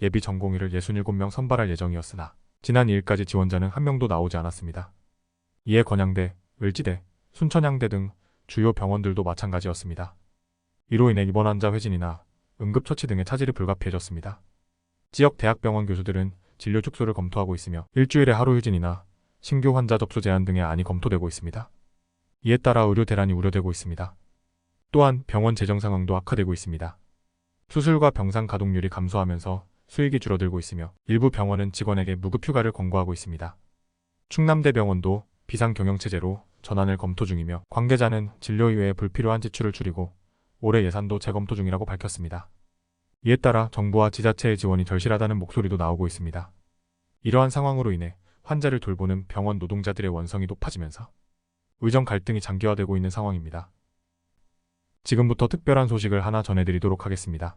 예비 전공의를 67명 선발할 예정이었으나 지난 2일까지 지원자는 한 명도 나오지 않았습니다. 이에 건양대, 을지대, 순천향대 등 주요 병원들도 마찬가지였습니다. 이로 인해 입원 환자 회진이나 응급처치 등의 차질이 불가피해졌습니다. 지역 대학병원 교수들은 진료 축소를 검토하고 있으며 일주일에 하루 휴진이나 신규 환자 접수 제한 등의 안이 검토되고 있습니다. 이에 따라 의료 대란이 우려되고 있습니다. 또한 병원 재정 상황도 악화되고 있습니다. 수술과 병상 가동률이 감소하면서 수익이 줄어들고 있으며 일부 병원은 직원에게 무급 휴가를 권고하고 있습니다. 충남대병원도 비상 경영 체제로 전환을 검토 중이며 관계자는 진료 이외에 불필요한 지출을 줄이고 올해 예산도 재검토 중이라고 밝혔습니다. 이에 따라 정부와 지자체의 지원이 절실하다는 목소리도 나오고 있습니다. 이러한 상황으로 인해 환자를 돌보는 병원 노동자들의 원성이 높아지면서 의정 갈등이 장기화되고 있는 상황입니다. 지금부터 특별한 소식을 하나 전해드리도록 하겠습니다.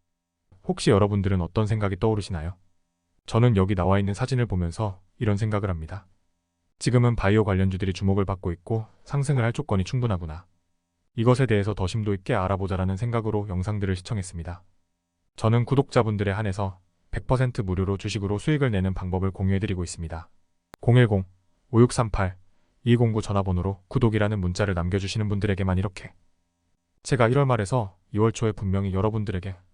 혹시 여러분들은 어떤 생각이 떠오르시나요? 저는 여기 나와 있는 사진을 보면서 이런 생각을 합니다. 지금은 바이오 관련주들이 주목을 받고 있고 상승을 할 조건이 충분하구나. 이것에 대해서 더 심도 있게 알아보자라는 생각으로 영상들을 시청했습니다. 저는 구독자분들에 한해서 100% 무료로 주식으로 수익을 내는 방법을 공유해드리고 있습니다. 010-5638-209 전화번호로 구독이라는 문자를 남겨주시는 분들에게만 이렇게 제가 1월 말에서 2월 초에 분명히 여러분들에게